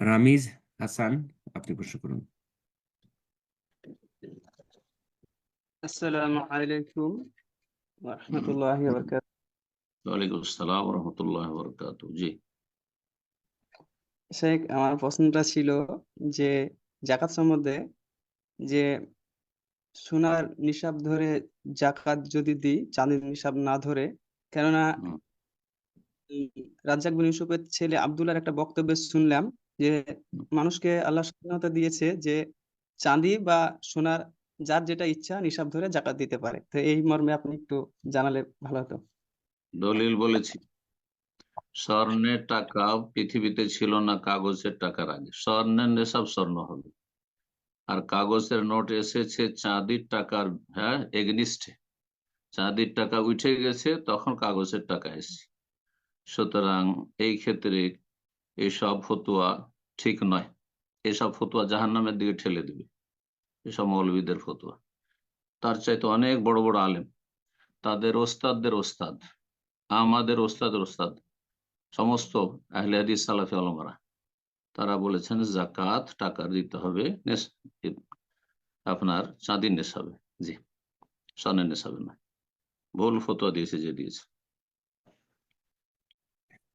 রামিজ হাসান আপনি প্রশ্ন করুন। আসসালামু আলাইকুম ওয়া রাহমাতুল্লাহি ওয়া বারাকাতুহু ওয়ালাইকুম আসসালাম রহমতুল্লাহ বরকাত জি। শেখ আমার প্রশ্নটা ছিল যে জাকাত সম্বন্ধে যে সোনার নিসাব ধরে জাকাত যদি দিই চাঁদির নিসাব না ধরে কেননা রাজ্জাক বিন ইউসুফের ছেলে আব্দুল্লাহর একটা বক্তব্য শুনলাম যে মানুষকে আল্লাহ স্বাধীনতা দিয়েছে যে চাঁদি বা সোনার যার যেটা ইচ্ছা নিসাব ধরে জাকাত দিতে পারে। তো এই মর্মে আপনি একটু জানালে ভালো হতো। দলিল বলেছি স্বর্ণের টাকা পৃথিবীতে ছিল না, কাগজের টাকার আগে। স্বর্ণের নেশাব স্বর্ণ হবে। আর কাগজের নোট এসেছে চাঁদির টাকার হ্যাঁ এগনিস্টে। চাঁদির টাকা উঠে গেছে, তখন কাগজের টাকা এসেছে। সুতরাং এই ক্ষেত্রে এসব ফতুয়া ঠিক নয়। এসব ফতুয়া জাহান্নামের দিকে ঠেলে দিবে, এসব মৌলবীদের ফতুয়া। তার চাইতে অনেক বড় বড় আলেম, তাদের ওস্তাদদের ওস্তাদ, আমাদের ওস্তাদের ওস্তাদ, সমস্ত আহলে হাদিস সালাফি আলমারা তারা বলেছেন, জাকাত টাকা দিতে হবে আপনার চাঁদির নেশাবে। জি, স্বর্ণের নেশাবে না ভুল ফতোয়া দিয়েছে যে দিয়েছে।